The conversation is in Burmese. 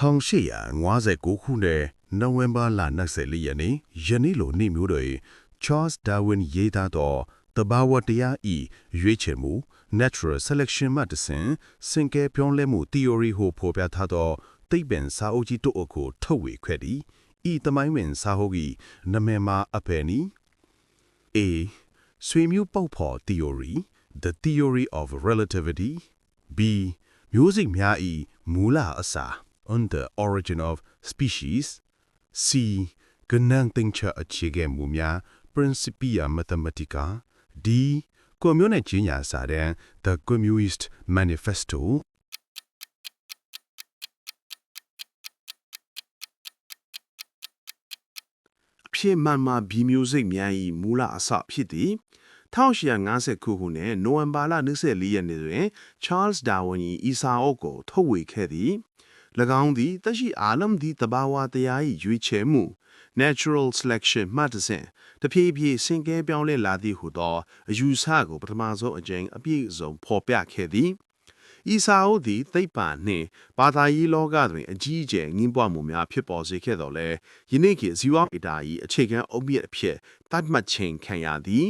1859ခုနှစ်နိုဝင်ဘာလ24ရက်နေ့ယနေ့လိုနေ့မျိုးတွေ Charles Darwin ရေးသားသောတဘာဝတရားဤရွေးချယ်မှု Natural Selection မှတဆင်စင်ကဲပြောင်းလဲမှု theory ဟုဖော်ပြထားသောသိပ္ပံစာအုပ်ကြီးတို့အကိုထုတ်ဝေခဲ့သည်ဤသမိုင်းဝင်စာအုပ်၏နာမည်မှာအပယ်နီ A ဆွေမျိုးပေါက်ဖော် theory the theory of relativity B မျိုးစိတ်များဤမူလအစာ on the origin of species C ကနန်းတင်ချအခြေခံမူများ Principia Mathematica D ကွန်မြူနတီညာစာတမ်း The Communist Manifesto အဖြစ်မှန်မှဘီမျိုးစိတ်များ၏မူလအစဖြစ်သည်1850ခုခုနှစ်နိုဝင်ဘာလ24ရက်နေ့တွင် Charles Darwin ၏ဤစာအုပ်ကိုထုတ်ဝေခဲ့သည်၎ င်းသည်သက်ရှိအာလမ်သည်တဘာဝတရား၏ရွေးချယ်မှု natural selection မှတဆင့်တဖြည်းဖြည်းဆင်ကဲပြောင်းလဲလာသည်ဟုသောအယူဆကိုပထမဆုံးအကြိမ်အပြည့်အစုံဖော်ပြခဲ့သည်ဤစာအုပ်သည်သိပ္ပံနှင့်ဘာသာရေးလောကတွင်အကြီးအကျယ်ငင်းပွားမှုများဖြစ်ပေါ်စေခဲ့တော်လဲယနေ့ခေတ်ဇီဝဗေဒ၏အခြေခံအုတ်မြစ်အဖြစ်သတ်မှတ်ခြင်းခံရသည်